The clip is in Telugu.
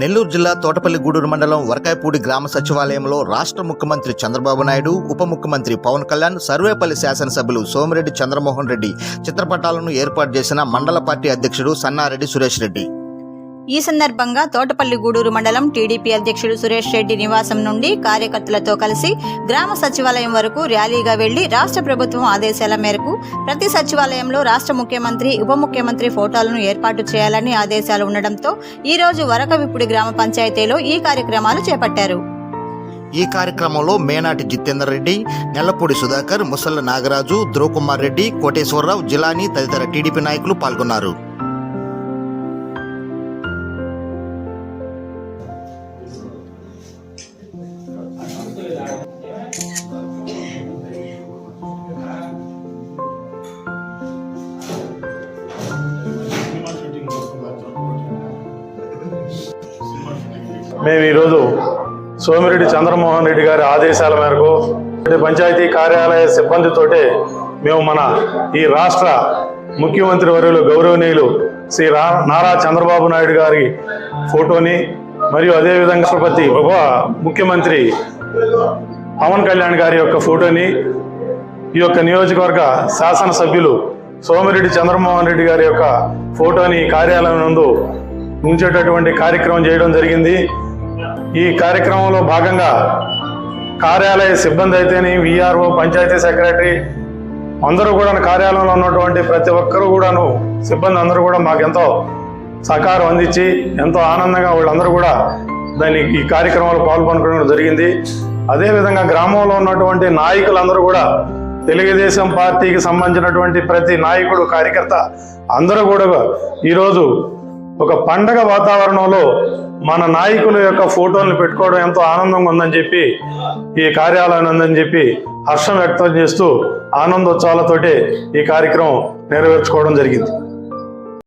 నెల్లూరు జిల్లా తోటపల్లి గూడూరు మండలం వరకాయపూడి గ్రామ సచివాలయంలో రాష్ట్ర ముఖ్యమంత్రి చంద్రబాబు నాయుడు ఉప ముఖ్యమంత్రి పవన్ కళ్యాణ్ సర్వేపల్లి శాసనసభ్యులు సోమిరెడ్డి చంద్రమోహన్ రెడ్డి చిత్రపటాలను ఏర్పాటు చేసిన మండల పార్టీ అధ్యక్షుడు సన్నారెడ్డి సురేష్ రెడ్డి. ఈ సందర్భంగా తోటపల్లి గూడూరు మండలం టీడీపీ అధ్యక్షుడు సురేష్ రెడ్డి నివాసం నుండి కార్యకర్తలతో కలిసి గ్రామ సచివాలయం వరకు ర్యాలీగా వెళ్ళి రాష్ట్ర ప్రభుత్వం ఆదేశాల మేరకు ప్రతి సచివాలయంలో రాష్ట్ర ముఖ్యమంత్రి ఉప ముఖ్యమంత్రి ఫోటోలను ఏర్పాటు చేయాలని ఆదేశాలు ఉండడంతో ఈ రోజు వరకవిప్పుడి గ్రామ పంచాయతీలో ఈ కార్యక్రమాలు చేపట్టారు. ఈ కార్యక్రమంలో మేనాటి జితేందర్ రెడ్డి నెల్లపూడి సుధాకర్ ముసల్ల నాగరాజు ధ్రువకుమార్ రెడ్డి కోటేశ్వరరావు జిలాని తదితర టీడీపీ నాయకులు పాల్గొన్నారు. మేము ఈరోజు సోమిరెడ్డి చంద్రమోహన్ రెడ్డి గారి ఆదేశాల మేరకు పంచాయతీ కార్యాలయ సిబ్బందితోటే మేము మన ఈ రాష్ట్ర ముఖ్యమంత్రి వర్యులు గౌరవనీయులు శ్రీ నారా చంద్రబాబు నాయుడు గారి ఫోటోని మరియు అదేవిధంగా రాష్ట్రపతి ఉప ముఖ్యమంత్రి పవన్ కళ్యాణ్ గారి యొక్క ఫోటోని ఈ యొక్క నియోజకవర్గ శాసనసభ్యులు సోమిరెడ్డి చంద్రమోహన్ రెడ్డి గారి యొక్క ఫోటోని కార్యాలయం నందు ఉంచేటటువంటి కార్యక్రమం చేయడం జరిగింది. ఈ కార్యక్రమంలో భాగంగా కార్యాలయ సిబ్బంది అయితేనే విఆర్ఓ పంచాయతీ సెక్రటరీ అందరూ కూడా కార్యాలయంలో ఉన్నటువంటి ప్రతి ఒక్కరూ కూడాను సిబ్బంది అందరూ కూడా మాకెంతో సహకారం అందించి ఎంతో ఆనందంగా వాళ్ళందరూ కూడా దాన్ని ఈ కార్యక్రమంలో పాల్గొనడం జరిగింది. అదేవిధంగా గ్రామంలో ఉన్నటువంటి నాయకులందరూ కూడా తెలుగుదేశం పార్టీకి సంబంధించినటువంటి ప్రతి నాయకుడు కార్యకర్త అందరూ కూడా ఈరోజు ఒక పండగ వాతావరణంలో మన నాయకుల యొక్క ఫోటోలను పెట్టుకోవడం ఎంతో ఆనందంగా ఉందని చెప్పి ఈ కార్యాలయం ఉందని చెప్పి హర్షం వ్యక్తం చేస్తూ ఆనందోత్సవాలతోటి ఈ కార్యక్రమం నెరవేర్చుకోవడం జరిగింది.